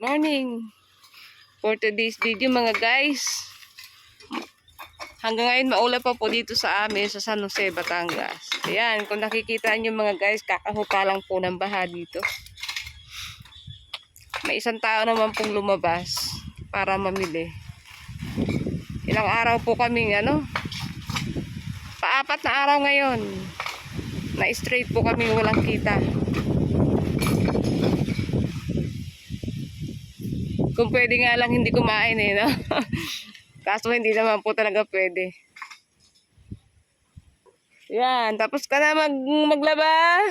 morning for today's video mga guys. Hanggang ngayon maulap pa po dito sa amin sa San Jose, Batangas. Ayan, kung nakikita nyo mga guys, kakahupa lang po ng baha dito. May isang tao naman pong lumabas para mamili. Ilang araw po kaming ano, paapat na araw ngayon. Na straight po kami walang kita. Kung pwede nga lang hindi kumain eh, no? Kaso hindi naman po talaga pwede. Yan, tapos ka na mag maglaba.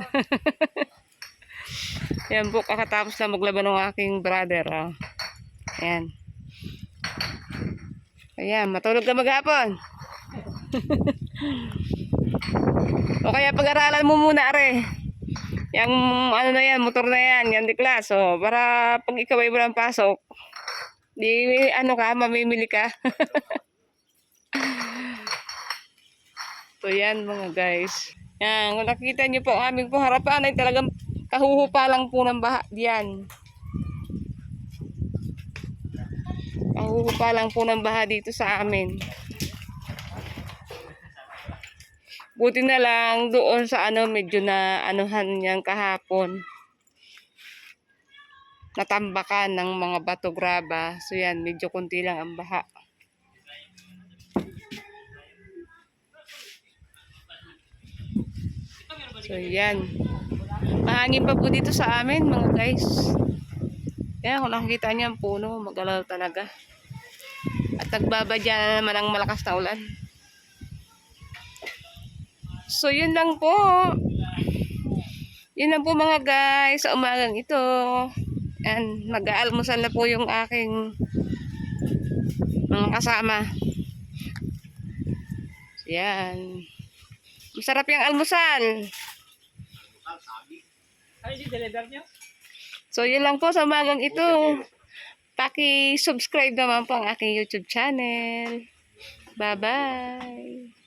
Yan po, kakatapos na maglaba ng aking brother. Oh. Yan. Ayan, matulog ka maghapon. o kaya pag-aralan mo muna, are. Yang ano na yan, motor na yan, yan di class. O, para pag ikaw ay walang pasok, di ano ka, mamimili ka. so yan mga guys. Yan, kung nakita niyo po ang aming po harapan ay talagang kahuhupa lang po ng baha diyan. Kahuhupa lang po ng baha dito sa amin. Buti na lang doon sa ano medyo na anuhan niyang kahapon. Natambakan ng mga bato graba. So yan, medyo konti lang ang baha. So yan. Mahangin pa po dito sa amin mga guys. Yan, kung nakikita niyo ang puno, magalaw talaga. At nagbabadya na naman ang malakas na ulan. So, yun lang po. Yun lang po mga guys sa umagang ito. And mag-aalmusal na po yung aking mga kasama. Yan. Masarap yung almusal. So, yun lang po sa umagang ito. Paki-subscribe naman po ang aking YouTube channel. Bye-bye.